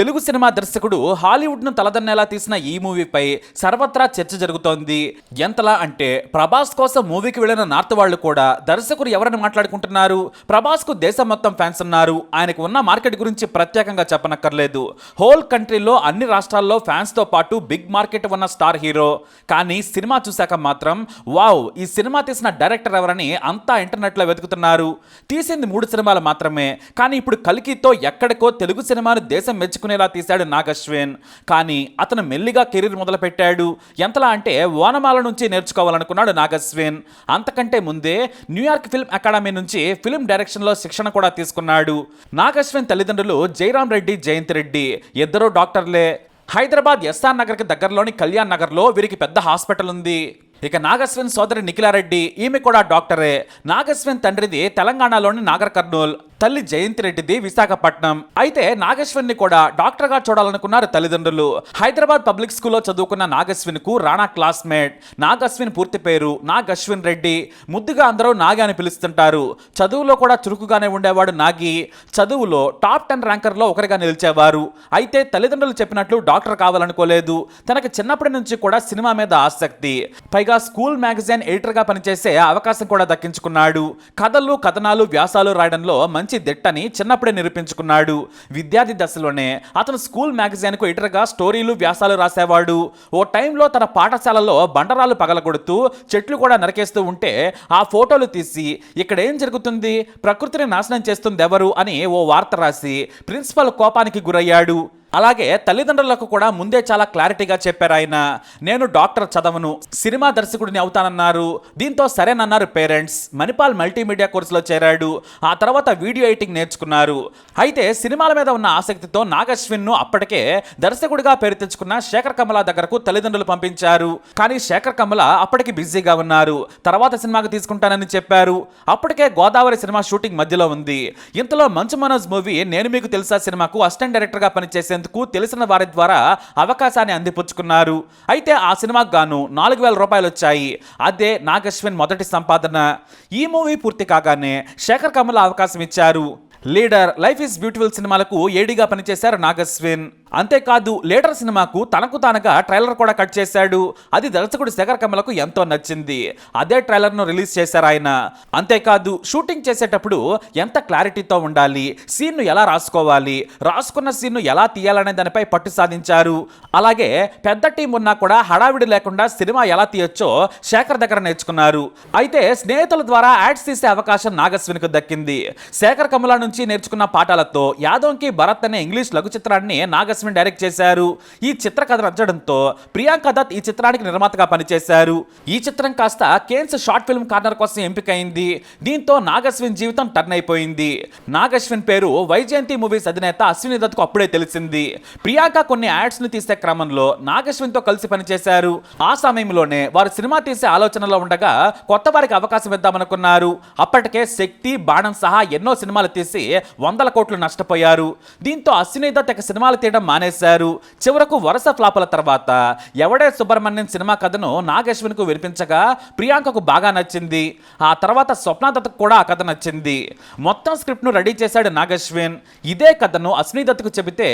Telugu cinema దర్శకుడు హాలీవుడ్ను తలదన్నేలా తీసిన ఈ మూవీపై సర్వత్రా చర్చ జరుగుతోంది. ఎంతలా అంటే ప్రభాస్ కోసం మూవీకి వెళ్ళిన నార్త్ వాళ్ళు కూడా దర్శకుడు ఎవరని మాట్లాడుకుంటున్నారు? ప్రభాస్కు దేశం మొత్తం ఫ్యాన్స్ ఉన్నారు. ఆయనకు ఉన్న మార్కెట్ గురించి ప్రత్యేకంగా చెప్పనక్కర్లేదు. హోల్ కంట్రీలో అన్ని రాష్ట్రాల్లో ఫ్యాన్స్తో పాటు బిగ్ మార్కెట్ ఉన్న స్టార్ హీరో. కానీ సినిమా చూశాక మాత్రం వావ్ ఈ సినిమా తీసిన డైరెక్టర్ ఎవరని అంతా ఇంటర్నెట్లో వెతుకుతున్నారు. తీసింది మూడు సినిమాలు మాత్రమే. కానీ ఇప్పుడు కలికితో ఎక్కడికో తెలుగు సినిమాను దేశం మెచ్చుకుని మెచ్చుకునేలా తీశాడు నాగశ్విన్. కానీ అతను మెల్లిగా కెరీర్ మొదలుపెట్టాడు. ఎంతలా అంటే ఓనమాల నుంచి నేర్చుకోవాలనుకున్నాడు నాగశ్విన్. అంతకంటే ముందే న్యూయార్క్ ఫిల్మ్ అకాడమీ నుంచి ఫిల్మ్ డైరెక్షన్లో శిక్షణ కూడా తీసుకున్నాడు. నాగశ్విన్ తల్లిదండ్రులు జయరాం రెడ్డి జయంత్ రెడ్డి ఇద్దరు డాక్టర్లే. హైదరాబాద్ ఎస్ఆర్ నగర్కి దగ్గరలోని కళ్యాణ్ నగర్లో వీరికి పెద్ద హాస్పిటల్ ఉంది. ఇక నాగశ్విన్ సోదరి నిఖిలారెడ్డి ఈమె కూడా డాక్టరే. నాగశ్వన్ తండ్రిది తెలంగాణలోని నాగర్ కర్నూల్. తల్లి జయంతి రెడ్డిది విశాఖపట్నం. అయితే నాగేశ్వరిని కూడా డాక్టర్గా చూడాలనుకున్నారు తల్లిదండ్రులు. హైదరాబాద్ పబ్లిక్ స్కూల్లో చదువుకున్న నాగశ్విన్కు రాణా క్లాస్మేట్. నాగశ్విన్ పూర్తి పేరు నాగశ్విన్ రెడ్డి. ముద్దుగా అందరూ నాగి అని పిలుస్తుంటారు. చదువులో కూడా చురుకుగానే ఉండేవాడు నాగి. చదువులో టాప్ టెన్ ర్యాంకర్లో ఒకరిగా నిలిచేవారు. అయితే తల్లిదండ్రులు చెప్పినట్లు డాక్టర్ కావాలనుకోలేదు. తనకు చిన్నప్పటి నుంచి కూడా సినిమా మీద ఆసక్తి. పైగా స్కూల్ మ్యాగజైన్ ఎడిటర్గా పనిచేసే అవకాశం కూడా దక్కించుకున్నాడు. కథలు కథనాలు వ్యాసాలు రాయడంలో మంచి దిట్టని చిన్నప్పుడే నిరూపించుకున్నాడు. విద్యార్థి దశలోనే అతను స్కూల్ మ్యాగజైన్కు ఎడిటర్గా స్టోరీలు వ్యాసాలు రాసేవాడు. ఓ టైంలో తన పాఠశాలలో బండరాలు పగలగొడుతూ చెట్లు కూడా నరికేస్తూ ఉంటే ఆ ఫోటోలు తీసి ఇక్కడ ఏం జరుగుతుంది? ప్రకృతిని నాశనం చేస్తుంది ఎవరు అని ఓ వార్త రాసి ప్రిన్సిపల్ కోపానికి గురయ్యాడు. అలాగే తల్లిదండ్రులకు కూడా ముందే చాలా క్లారిటీగా చెప్పారు ఆయన. నేను డాక్టర్ చదవను సినిమా దర్శకుడిని అవుతానన్నారు దీంతో సరేనన్నారు పేరెంట్స్. మణిపాల్ మల్టీమీడియా కోర్సులో చేరాడు ఆ తర్వాత వీడియో ఎడిటింగ్ నేర్చుకున్నారు. అయితే సినిమాల మీద ఉన్న ఆసక్తితో నాగశ్విన్ను అప్పటికే దర్శకుడిగా పేరు తెచ్చుకున్న శేఖర్ కమల దగ్గరకు తల్లిదండ్రులు పంపించారు. కానీ శేఖర్ కమల అప్పటికి బిజీగా ఉన్నారు. తర్వాత సినిమాకి తీసుకుంటానని చెప్పారు. అప్పటికే గోదావరి సినిమా షూటింగ్ మధ్యలో ఉంది. ఇంతలో మంచు మనోజ్ మూవీ నేను మీకు తెలుసా సినిమాకు అసిస్టెంట్ డైరెక్టర్గా చేసేందుకు తెలిసిన వారి ద్వారా అవకాశాన్ని అందిపుచ్చుకున్నారు. అయితే ఆ సినిమాకు గాను నాలుగు వేల రూపాయలు వచ్చాయి. అదే నాగశ్విన్ మొదటి సంపాదన. ఈ మూవీ పూర్తి కాగానే శేఖర్ కమల అవకాశం ఇచ్చారు. లీడర్ లైఫ్ ఇస్ బ్యూటిఫుల్ సినిమాలకు ఏడిగా పనిచేశారు నాగశ్విన్ అంతేకాదు లీడర్ సినిమాకు తనకు తానుగా ట్రైలర్ కూడా కట్ చేశాడు. అది దర్శకుడు శేఖర్ కమలకు ఎంతో నచ్చింది. అదే ట్రైలర్ను రిలీజ్ చేశారు ఆయన. అంతేకాదు షూటింగ్ చేసేటప్పుడు ఎంత క్లారిటీతో ఉండాలి? సీన్ను ఎలా రాసుకోవాలి? రాసుకున్న సీన్ను ఎలా తీయాలనే దానిపై పట్టు సాధించారు. అలాగే పెద్ద టీం ఉన్నా కూడా హడావిడి లేకుండా సినిమా ఎలా తీయొచ్చో శేఖర్ దగ్గర నేర్చుకున్నారు. అయితే స్నేహితుల ద్వారా యాడ్స్ తీసే అవకాశం నాగస్విన్కు దక్కింది. శేఖర్ కమల నుంచి నేర్చుకున్న పాఠాలతో యాదవ్కి భరత్ అనే ఇంగ్లీష్ లఘు చిత్రాన్ని నాగశ్విన్ డైరెక్ట్ చేశారు. ఈ చిత్ర కథ నచ్చడంతో ప్రియాంక దత్ ఈ చిత్రానికి నిర్మాతగా పనిచేశారు. ఈ చిత్రం కాస్త కేన్స్ షార్ట్ ఫిల్మ్ కార్నర్ కోసం ఎంపికైంది. దీంతో నాగశ్విన్ జీవితం టర్న్ అయిపోయింది. నాగశ్విన్ పేరు వైజయంతి మూవీస్ అధినేత అశ్విని దత్కు అప్పుడే తెలిసింది. ప్రియాంక కొన్ని యాడ్స్ని తీసే క్రమంలో నాగశ్విన్తో కలిసి పనిచేశారు. ఆ సమయంలోనే వారు సినిమా తీసే ఆలోచనలో ఉండగా కొత్త వారికి అవకాశం ఇద్దామనుకున్నారు. అప్పటికే శక్తి బాణం సహా ఎన్నో సినిమాలు తీసి వందల కోట్లు నష్టపోయారు. దీంతో అశ్విని దత్ ఇక సినిమాలు తీయడం మానేశారు. చివరకు వరుస ఫ్లాపుల తర్వాత ఎవడే సుబ్రహ్మణ్యం సినిమా కథను నాగశ్విన్కు వినిపించగా ప్రియాంకకు బాగా నచ్చింది. ఆ తర్వాత స్వప్నాదత్కు కూడా ఆ కథ నచ్చింది. మొత్తం స్క్రిప్ట్ను రెడీ చేశాడు నాగశ్విన్ ఇదే కథను అశ్విని దత్తుకు చెబితే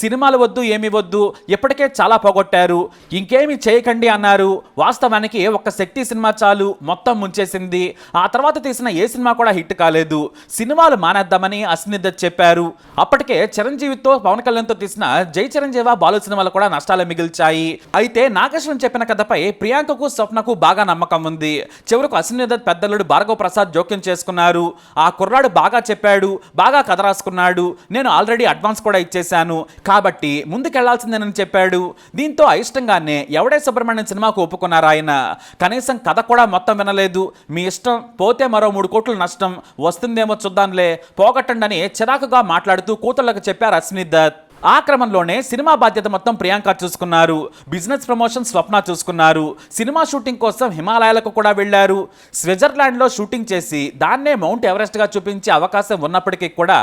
సినిమాలు వద్దు ఏమి వద్దు ఇప్పటికే చాలా పోగొట్టారు. ఇంకేమి చేయకండి అన్నారు. వాస్తవానికి ఒక్క శక్తి సినిమా చాలు మొత్తం ముంచేసింది. ఆ తర్వాత తీసిన ఏ సినిమా కూడా హిట్ కాలేదు. సినిమాలు మానేద్దామని అని దత్ చెప్పారు. అప్పటికే చిరంజీవితో పవన్ కళ్యాణ్తో తీసిన జై చిరంజీవ బాలు సినిమాలు కూడా నష్టాలు మిగిల్చాయి. అయితే నాగేశ్వరం చెప్పిన కథపై ప్రియాంకకు స్వప్నకు బాగా నమ్మకం ఉంది. చివరకు అశ్విని పెద్దలుడు భార్గవ ప్రసాద్ జోక్యం చేసుకున్నారు. ఆ కుర్రాడు బాగా చెప్పాడు బాగా కథ రాసుకున్నాడు. నేను ఆల్రెడీ అడ్వాన్స్ కూడా ఇచ్చేశాను. కాబట్టి ముందుకెళ్ళాల్సిందేనని చెప్పాడు. దీంతో అయిష్టంగానే ఎవడే సుబ్రహ్మణ్యం సినిమాకు ఒప్పుకున్నారు ఆయన. కనీసం కథ కూడా మొత్తం వినలేదు. మీ ఇష్టం పోతే మరో మూడు కోట్లు నష్టం. వస్తుందేమో చూద్దాంలే. పోగొట్టండి అని చిరాకుగా మాట్లాడుతూ కూతుళ్ళకు చెప్పారు అశ్విని దత్ ఆ క్రమంలోనే సినిమా బాధ్యత మొత్తం ప్రియాంక చూసుకున్నారు. బిజినెస్ ప్రమోషన్ స్వప్న చూసుకున్నారు. సినిమా షూటింగ్ కోసం హిమాలయాలకు కూడా వెళ్ళారు స్విట్జర్లాండ్లో షూటింగ్ చేసి దాన్నే మౌంట్ ఎవరెస్ట్గా చూపించే అవకాశం ఉన్నప్పటికీ కూడా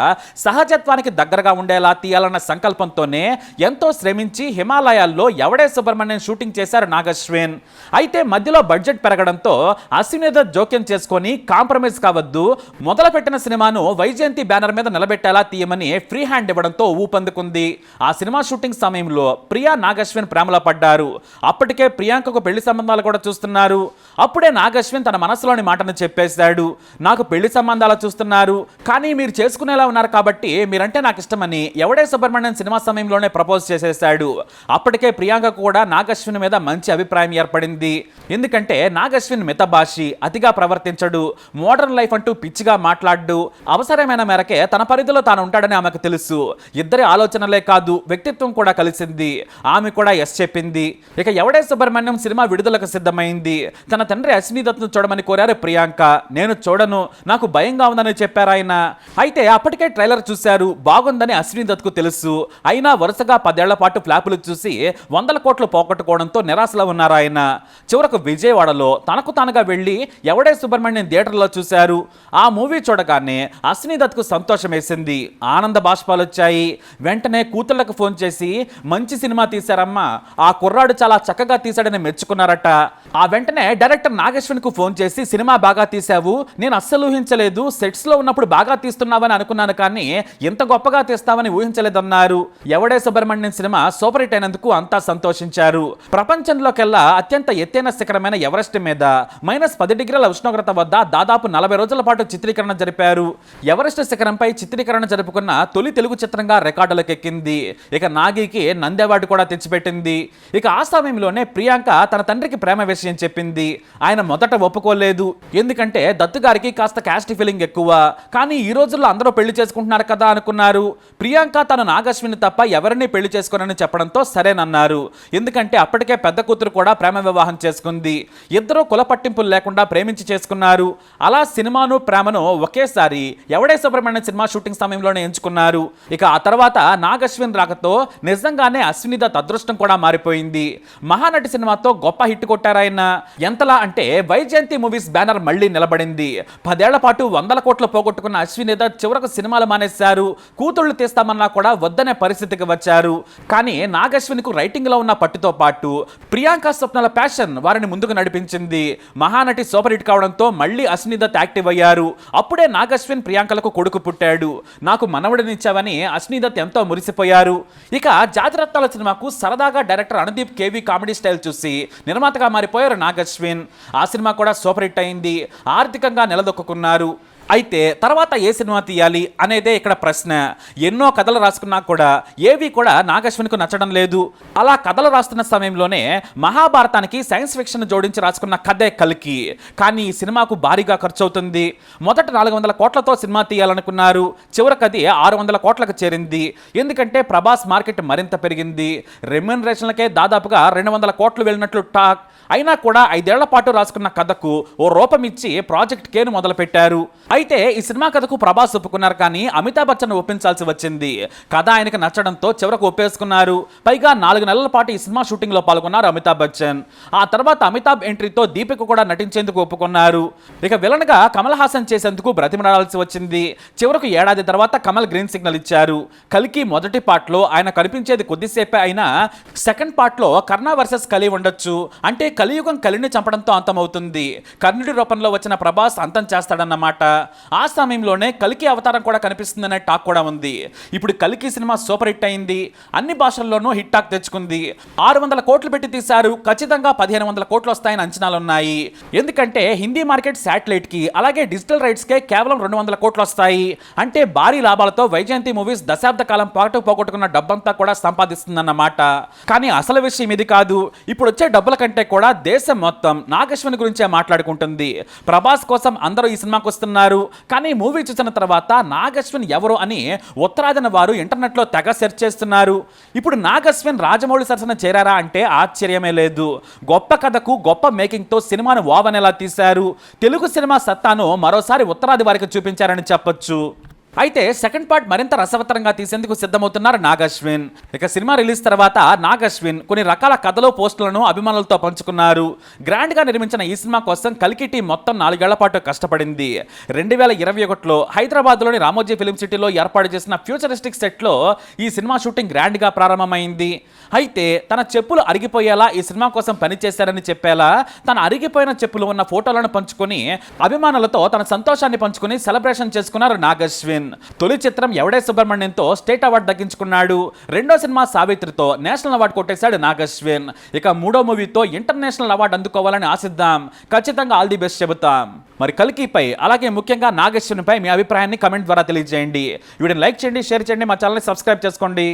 సహజత్వానికి దగ్గరగా ఉండేలా తీయాలన్న సంకల్పంతోనే ఎంతో శ్రమించి హిమాలయాల్లో ఎవడే సుబ్రహ్మణ్యం షూటింగ్ చేశారు నాగశ్వేన్. అయితే మధ్యలో బడ్జెట్ పెరగడంతో అశ్వినేత జోక్యం చేసుకొని కాంప్రమైజ్ కావద్దు మొదలుపెట్టిన సినిమాను వైజయంతి బ్యానర్ మీద నిలబెట్టేలా తీయమని ఫ్రీ హ్యాండ్ ఇవ్వడంతో ఊపందుకుంది. ఆ సినిమా షూటింగ్ సమయంలో ప్రియా నాగశ్విన్ ప్రేమలో పడ్డారు. అప్పటికే ప్రియాంకకు పెళ్ళి సంబంధాలు కూడా చూస్తున్నారు. అప్పుడే నాగశ్విన్ తన మనసులోని మాటను చెప్పేశాడు. నాకు పెళ్ళి సంబంధాలు చూస్తున్నారు. కానీ మీరు చేసుకునేలా ఉన్నారు కాబట్టి మీరంటే నాకు ఇష్టమని ఎవడే సుబ్రహ్మణ్యం సినిమా సమయంలోనే ప్రపోజ్ చేసేశాడు. అప్పటికే ప్రియాంక కూడా నాగశ్విన్ మీద మంచి అభిప్రాయం ఏర్పడింది. ఎందుకంటే నాగశ్విన్ మితభాషి అతిగా ప్రవర్తించడు మోడర్న్ లైఫ్ అంటూ పిచ్చిగా మాట్లాడు. అవసరమైన మేరకే తన పరిధిలో తాను ఉంటాడని ఆమెకు తెలుసు. ఇద్దరి ఆలోచనలే కాదు వ్యక్తిత్వం కూడా కలిసింది. ఆమె కూడా ఎస్ చెప్పింది. ఇక ఎవడే సుబ్రహ్మణ్యం సినిమా విడుదలకు సిద్ధమైంది? తన తండ్రి అశ్విని దత్ను చూడమని కోరారు ప్రియాంక. నేను చూడను నాకు భయంగా ఉందని చెప్పారు ఆయన. అయితే అప్పటికే ట్రైలర్ చూశారు బాగుందని అశ్విని దత్కు తెలుసు. అయినా వరుసగా పదేళ్ళ పాటు ఫ్లాపులు చూసి వందల కోట్లు పోగొట్టుకోవడంతో నిరాశలో ఉన్నారు ఆయన. చివరకు విజయవాడలో తనకు తానుగా వెళ్ళి ఎవడే సుబ్రహ్మణ్యం థియేటర్లో చూశారు? ఆ మూవీ చూడగానే అశ్విని దత్కు సంతోషం వేసింది ఆనంద బాష్పాలు వచ్చాయి వెంటనే కూతుళ్ళకు ఫోన్ చేసి మంచి సినిమా తీశారమ్మా. ఆ కుర్రాడు చాలా చక్కగా తీశాడని మెచ్చుకున్నారట. ఆ వెంటనే డైరెక్టర్ నాగేశ్వన్కు ఫోన్ చేసి సినిమా బాగా తీసావు నేను అస్సలు ఊహించలేదు సెట్స్లో ఉన్నప్పుడు బాగా తీస్తున్నావని అనుకున్నాను కానీ ఇంత గొప్పగా తీస్తావని ఊహించలేదన్నారు. ఎవడే సుబ్రహ్మణ్యం సినిమా సూపర్ హిట్ అయినందుకు అంతా సంతోషించారు. ప్రపంచంలోకెల్లా అత్యంత ఎత్తైన శిఖరమైన ఎవరెస్ట్ మీద మైనస్ పది డిగ్రీల ఉష్ణోగ్రత వద్ద దాదాపు నలభై రోజుల పాటు చిత్రీకరణ జరిపారు. ఎవరెస్ట్ శిఖరంపై చిత్రీకరణ జరుపుకున్న తొలి తెలుగు చిత్రంగా రికార్డులకు ఎక్కింది ఇక నాగికి నందేవాడు కూడా తెచ్చిపెట్టింది. ఇక ఆ సమయంలోనే ప్రియాంక తన తండ్రికి ప్రేమ విషయం చెప్పింది. ఆయన మొదట ఒప్పుకోలేదు. ఎందుకంటే దత్తు గారికి కాస్త క్యాస్ట్ ఫీలింగ్ ఎక్కువ. కానీ ఈ రోజుల్లో అందరూ పెళ్ళి చేసుకుంటున్నారు కదా అనుకున్నారు. ప్రియాంక తన నాగశ్విని తప్ప ఎవరిని పెళ్ళి చేసుకోనని చెప్పడంతో సరేనన్నారు. ఎందుకంటే అప్పటికే పెద్ద కూతురు కూడా ప్రేమ వివాహం చేసుకుంది. ఇద్దరు కుల పట్టింపులు లేకుండా ప్రేమించి చేసుకున్నారు. అలా సినిమాను ప్రేమను ఒకేసారి ఎవడే సుబ్రహ్మణ్యం సినిమా షూటింగ్ సమయంలోనే ఎంచుకున్నారు. ఇక ఆ తర్వాత నాగశ్విన్ రాకతో నిజంగానే అశ్విని దత్ అదృష్టం కూడా మారిపోయింది. మహానటి సినిమాతో గొప్ప హిట్ కొట్టారాయన ఎంతలా అంటే వైజయంతి మూవీస్ బ్యానర్ మళ్ళీ నిలబడింది. పదేళ్ళ పాటు వందల కోట్లు పోగొట్టుకున్న అశ్విని చివరకు సినిమాలు మానేశారు. కూతుళ్ళు తీస్తామన్నా కూడా వద్దనే పరిస్థితికి వచ్చారు. కానీ నాగశ్వినికు రైటింగ్లో ఉన్న పట్టుతో పాటు ప్రియాంక స్వప్నల ప్యాషన్ వారిని ముందుకు నడిపించింది. మహానటి సూపర్ హిట్ కావడంతో మళ్ళీ అశ్విని దత్ యాక్టివ్ అయ్యారు. అప్పుడే నాగశ్విన్ ప్రియాంకలకు కొడుకు పుట్టాడు. నాకు మనవడినిచ్చావని అశ్విని దత్ ఎంతో మురిసిపోయారు. ఇక జాతిరత్నాల సినిమాకు సరదాగా director Anudeep KV comedy style చూసి నిర్మాతగా పోయారు నాగ్ అశ్విన్ ఆ సినిమా కూడా సూపర్ హిట్ అయింది. ఆర్థికంగా నిలదొక్కున్నారు అయితే తర్వాత ఏ సినిమా తీయాలి అనేదే ఇక్కడ ప్రశ్న. ఎన్నో కథలు రాసుకున్నా కూడా ఏవి కూడా నాగశ్విన్కు నచ్చడం లేదు. అలా కథలు రాస్తున్న సమయంలోనే మహాభారతానికి సైన్స్ ఫిక్షన్ జోడించి రాసుకున్న కథే కలికి. కానీ ఈ సినిమాకు భారీగా ఖర్చు అవుతుంది మొదట నాలుగు వందల కోట్లతో సినిమా తీయాలనుకున్నారు. చివరికి అది ఆరు వందల కోట్లకు చేరింది. ఎందుకంటే ప్రభాస్ మార్కెట్ మరింత పెరిగింది. రెమ్యూనరేషన్లకే దాదాపుగా రెండు వందల కోట్లు వెళ్ళినట్లు టాక్. అయినా కూడా ఐదేళ్ళ పాటు రాసుకున్న కథకు ఓ రూపం ఇచ్చి ప్రాజెక్ట్ కేను మొదలుపెట్టారు. అయితే ఈ సినిమా కథకు ప్రభాస్ ఒప్పుకున్నారు కానీ అమితాబ్ బచ్చన్ ఒప్పించాల్సి వచ్చింది. కథ ఆయనకు నచ్చడంతో చివరకు ఒప్పేసుకున్నారు. పైగా నాలుగు నెలల పాటు ఈ సినిమా షూటింగ్లో పాల్గొన్నారు అమితాబ్ బచ్చన్. ఆ తర్వాత అమితాబ్ ఎంట్రీతో దీపిక కూడా నటించేందుకు ఒప్పుకున్నారు. ఇక విలన్గా కమల్ హాసన్ చేసేందుకు బ్రతిమడాల్సి వచ్చింది. చివరకు ఏడాది తర్వాత కమల్ గ్రీన్ సిగ్నల్ ఇచ్చారు. కలికి మొదటి పార్ట్లో ఆయన కనిపించేది కొద్దిసేపే అయినా సెకండ్ పార్ట్లో కర్ణ వర్సెస్ కలి ఉండొచ్చు. అంటే కలియుగం కలిని చంపడంతో అంతమవుతుంది. కర్ణుడి రూపంలో వచ్చిన ప్రభాస్ అంతం చేస్తాడన్నమాట. ఆ సమయంలోనే కలికి అవతారం కూడా కనిపిస్తుందనే టాక్ కూడా ఉంది. ఇప్పుడు కలికి సినిమా సూపర్ హిట్ అయింది. అన్ని భాషల్లోనూ హిట్ టాక్ తెచ్చుకుంది. ఆరు వందల కోట్లు పెట్టి తీశారు. ఖచ్చితంగా పదిహేను వందల కోట్లు వస్తాయని అంచనాలు ఉన్నాయి. ఎందుకంటే హిందీ మార్కెట్ శాటిలైట్కి అలాగే డిజిటల్ రైట్స్ కే కేవలం రెండు వందల కోట్లు వస్తాయి. అంటే భారీ లాభాలతో వైజయంతి మూవీస్ దశాబ్ద కాలం పాటు పోగొట్టుకున్న డబ్బంతా కూడా సంపాదిస్తుందన్నమాట. కానీ అసలు విషయం ఇది కాదు. ఇప్పుడు వచ్చే డబ్బుల కంటే కూడా దేశం మొత్తం నాగశ్వని గురించే మాట్లాడుకుంటుంది. ప్రభాస్ కోసం అందరూ ఈ సినిమాకి వస్తున్నారు కానీ మూవీ చూసిన తర్వాత నాగశ్విన్ ఎవరు అని ఉత్తరాదిన వారు ఇంటర్నెట్లో తెగ సెర్చ్ చేస్తున్నారు. ఇప్పుడు నాగశ్విన్ రాజమౌళి సరసన చేరారా అంటే ఆశ్చర్యమే లేదు. గొప్ప కథకు గొప్ప మేకింగ్తో సినిమాను ఓవనేలా తీశారు. తెలుగు సినిమా సత్తాను మరోసారి ఉత్తరాది వారికి చూపించారని చెప్పొచ్చు. అయితే సెకండ్ పార్ట్ మరింత రసవత్తరంగా తీసేందుకు సిద్ధమవుతున్నారు నాగశ్విన్. ఇక సినిమా రిలీజ్ తర్వాత నాగశ్విన్ కొన్ని రకాల కథలో పోస్టులను అభిమానులతో పంచుకున్నారు. గ్రాండ్గా నిర్మించిన ఈ సినిమా కోసం కలికి టీం మొత్తం నాలుగేళ్ళ పాటు కష్టపడింది. రెండు వేల ఇరవై ఒకటిలో హైదరాబాద్లోని రామోజీ ఫిలిం సిటీలో ఏర్పాటు చేసిన ఫ్యూచరిస్టిక్ సెట్లో ఈ సినిమా షూటింగ్ గ్రాండ్గా ప్రారంభమైంది. అయితే తన చెప్పులు అరిగిపోయేలా ఈ సినిమా కోసం పనిచేశారని చెప్పేలా తన అరిగిపోయిన చెప్పులు ఉన్న ఫోటోలను పంచుకొని అభిమానులతో తన సంతోషాన్ని పంచుకొని సెలబ్రేషన్ చేసుకున్నారు నాగశ్విన్. తొలి చిత్రం ఎవడే సుబ్రహ్మణ్యంతో స్టేట్ అవార్డు దక్కించుకున్నాడు. రెండో సినిమా సావిత్రితో నేషనల్ అవార్డు కొట్టేశాడు నాగ్ అశ్విన్ ఇక మూడో మూవీతో ఇంటర్నేషనల్ అవార్డు అందుకోవాలని ఆశిద్దాం. ఖచ్చితంగా ఆల్ ది బెస్ట్ చెబుతాం. మరి కల్కిపై అలాగే ముఖ్యంగా నాగేశ్వరిపై మీ అభిప్రాయాన్ని కమెంట్ ద్వారా తెలియజేయండి. వీడియోని లైక్ చేయండి షేర్ చేయండి మా ఛానల్ని సబ్స్క్రైబ్ చేసుకోండి.